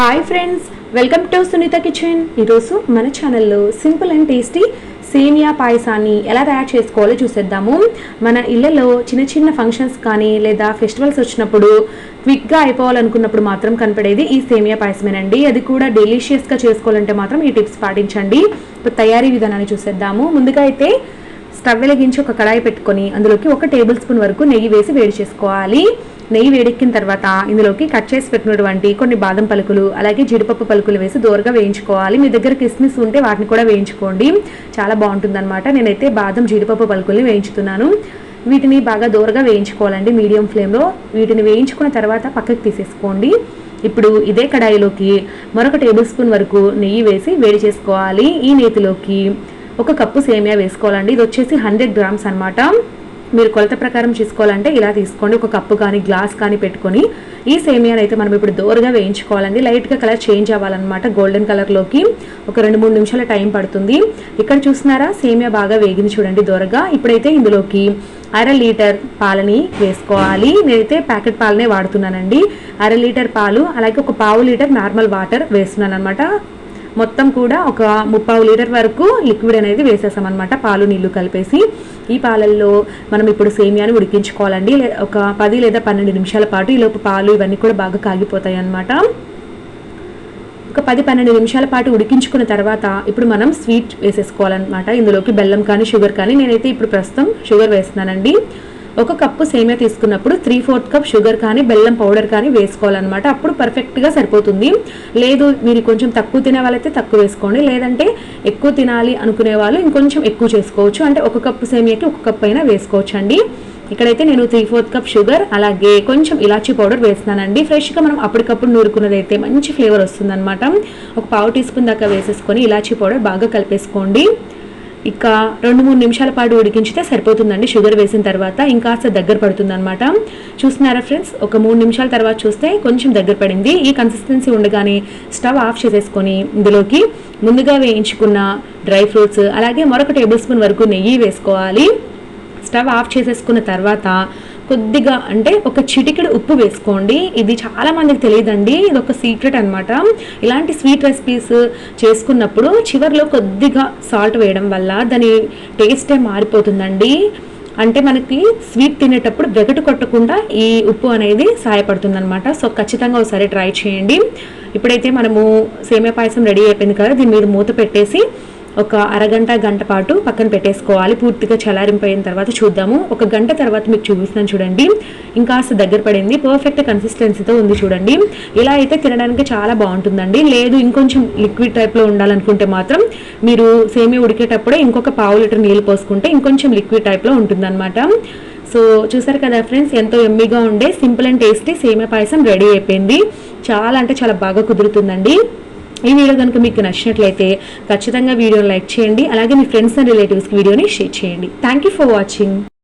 Hi friends welcome to Sunitha kitchen ఈరోజు మన ఛానల్లో సింపుల్ అండ్ టేస్టీ సేమియా పాయసాన్ని ఎలా తయారు చేసుకోవాలో చూసేద్దాము. మన ఇళ్ళలో చిన్న చిన్న ఫంక్షన్స్ కానీ లేదా ఫెస్టివల్స్ వచ్చినప్పుడు క్విక్గా అయిపోవాలనుకున్నప్పుడు మాత్రం కనపడేది ఈ సేమియా పాయసమేనండి. అది కూడా డెలిషియస్గా చేసుకోవాలంటే మాత్రం ఈ టిప్స్ పాటించండి. ఇప్పుడు తయారీ విధానాన్ని చూసేద్దాము. ముందుగా అయితే స్టవ్ వెలిగించి ఒక కడాయి పెట్టుకొని అందులోకి ఒక టేబుల్ స్పూన్ వరకు నెయ్యి వేసి వేడి చేసుకోవాలి. నెయ్యి వేడెక్కిన తర్వాత ఇందులోకి కట్ చేసి పెట్టినటువంటి కొన్ని బాదం పలుకులు అలాగే జీడిపప్పు పలుకులు వేసి దూరగా వేయించుకోవాలి. మీ దగ్గర కిస్మిస్ ఉంటే వాటిని కూడా వేయించుకోండి. చాలా బాగుంటుందన్నమాట. నేనైతే బాదం జీడిపప్పు పలుకుల్ని వేయించుతున్నాను. వీటిని బాగా దూరగా వేయించుకోవాలండి మీడియం ఫ్లేమ్లో. వీటిని వేయించుకున్న తర్వాత పక్కకి తీసేసుకోండి. ఇప్పుడు ఇదే కడాయిలోకి మరొక టేబుల్ స్పూన్ వరకు నెయ్యి వేసి వేడి చేసుకోవాలి. ఈ నేతిలోకి ఒక కప్పు సేమియా వేసుకోవాలండి. ఇది వచ్చేసి హండ్రెడ్ గ్రామ్స్ అనమాట మీరు కొలత ప్రకారం తీసుకోవాలంటే ఇలా తీసుకోండి. ఒక కప్పు కానీ గ్లాస్ కానీ పెట్టుకొని ఈ సేమియాని అయితే మనం ఇప్పుడు దోరగా వేయించుకోవాలండి. లైట్గా కలర్ చేంజ్ అవ్వాలన్నమాట. గోల్డెన్ కలర్లోకి ఒక రెండు మూడు నిమిషాల టైం పడుతుంది. ఇక్కడ చూస్తున్నారా? సేమియా బాగా వేగింది చూడండి దోరగా. ఇప్పుడైతే ఇందులోకి అర లీటర్ పాలని వేసుకోవాలి. నేనైతే ప్యాకెట్ పాలనే వాడుతున్నానండి. అర లీటర్ పాలు అలాగే ఒక పావు లీటర్ నార్మల్ వాటర్ వేస్తున్నాను అనమాట మొత్తం కూడా ఒక ముప్పావు లీటర్ వరకు లిక్విడ్ అనేది వేసేసామన్నమాట. పాలు నీళ్ళు కలిపేసి. ఈ పాలల్లో మనం ఇప్పుడు సేమియాని ఉడికించుకోవాలండి. ఒక పది లేదా పన్నెండు నిమిషాల పాటు ఈలోపు పాలు ఇవన్నీ కూడా బాగా కాగిపోతాయి అన్నమాట ఒక పది పన్నెండు నిమిషాల పాటు ఉడికించుకున్న తర్వాత ఇప్పుడు మనం స్వీట్ వేసేసుకోవాలన్నమాట. ఇందులోకి బెల్లం కానీ షుగర్ కానీ నేనైతే ఇప్పుడు ప్రస్తుతం షుగర్ వేస్తున్నానండి. ఒక కప్పు సేమియా తీసుకున్నప్పుడు త్రీ ఫోర్త్ కప్ షుగర్ కానీ బెల్లం పౌడర్ కానీ వేసుకోవాలన్నమాట. అప్పుడు పర్ఫెక్ట్గా సరిపోతుంది. లేదు మీరు కొంచెం తక్కువ తినే వాళ్ళైతే తక్కువ వేసుకోండి. లేదంటే ఎక్కువ తినాలి అనుకునే వాళ్ళు ఇంకొంచెం ఎక్కువ చేసుకోవచ్చు. అంటే ఒక కప్పు సేమియాకి ఒక కప్ అయినా వేసుకోవచ్చు అండి ఇక్కడైతే నేను త్రీ ఫోర్త్ కప్ షుగర్ అలాగే కొంచెం ఇలాచీ పౌడర్ వేస్తున్నానండి. ఫ్రెష్గా మనం అప్పటికప్పుడు నూరుకున్నది అయితే మంచి ఫ్లేవర్ వస్తుందన్నమాట. ఒక పావు టీ స్పూన్ దాకా వేసేసుకొని ఇలాచీ పౌడర్ బాగా కలిపేసుకోండి. ఇక రెండు మూడు నిమిషాల పాటు ఉడికించితే సరిపోతుందండి. షుగర్ వేసిన తర్వాత ఇంకాస్త దగ్గర పడుతుంది అనమాట చూస్తున్నారా ఫ్రెండ్స్? ఒక మూడు నిమిషాల తర్వాత చూస్తే కొంచెం దగ్గర పడింది. ఈ కన్సిస్టెన్సీ ఉండగానే స్టవ్ ఆఫ్ చేసేసుకొని ఇందులోకి ముందుగా వేయించుకున్న డ్రై ఫ్రూట్స్ అలాగే మరొక టేబుల్ స్పూన్ వరకు నెయ్యి వేసుకోవాలి. స్టవ్ ఆఫ్ చేసేసుకున్న తర్వాత కొద్దిగా అంటే ఒక చిటికెడు ఉప్పు వేసుకోండి. ఇది చాలా మందికి తెలియదండి. ఇది ఒక సీక్రెట్ అన్నమాట. ఇలాంటి స్వీట్ రెసిపీస్ చేసుకున్నప్పుడు చివర్లో కొద్దిగా సాల్ట్ వేయడం వల్ల దాని టేస్టే మారిపోతుందండి. అంటే మనకి స్వీట్ తినేటప్పుడు వెగటు కొట్టకుండా ఈ ఉప్పు అనేది సహాయపడుతుంది అనమాట సో ఖచ్చితంగా ఒకసారి ట్రై చేయండి. ఇప్పుడైతే మనము సేమియా పాయసం రెడీ అయిపోయింది కదా దీని మీద మూత పెట్టేసి ఒక అరగంట గంట పాటు పక్కన పెట్టేసుకోవాలి. పూర్తిగా చలారింపోయిన తర్వాత చూద్దాము. ఒక గంట తర్వాత మీకు చూపిస్తున్నాను చూడండి. ఇంకాస్త దగ్గర పడింది. పర్ఫెక్ట్ కన్సిస్టెన్సీతో ఉంది చూడండి. ఇలా అయితే తినడానికి చాలా బాగుంటుందండి. లేదు ఇంకొంచెం లిక్విడ్ టైప్లో ఉండాలనుకుంటే మాత్రం మీరు సేమియా ఉడికేటప్పుడే ఇంకొక పావు లీటర్ నీళ్ళు పోసుకుంటే ఇంకొంచెం లిక్విడ్ టైప్లో ఉంటుందన్నమాట. సో చూసారు కదా ఫ్రెండ్స్ ఎంతో ఎమ్మిగా ఉండే సింపుల్ అండ్ టేస్టీ సేమియా పాయసం రెడీ అయిపోయింది. చాలా అంటే చాలా బాగా కుదురుతుందండి. ఈ వీడియో కనుక మీకు నచ్చినట్లయితే ఖచ్చితంగా వీడియోని లైక్ చేయండి అలాగే మీ ఫ్రెండ్స్ అండ్ రిలేటివ్స్కి వీడియోని షేర్ చేయండి. Thank you for watching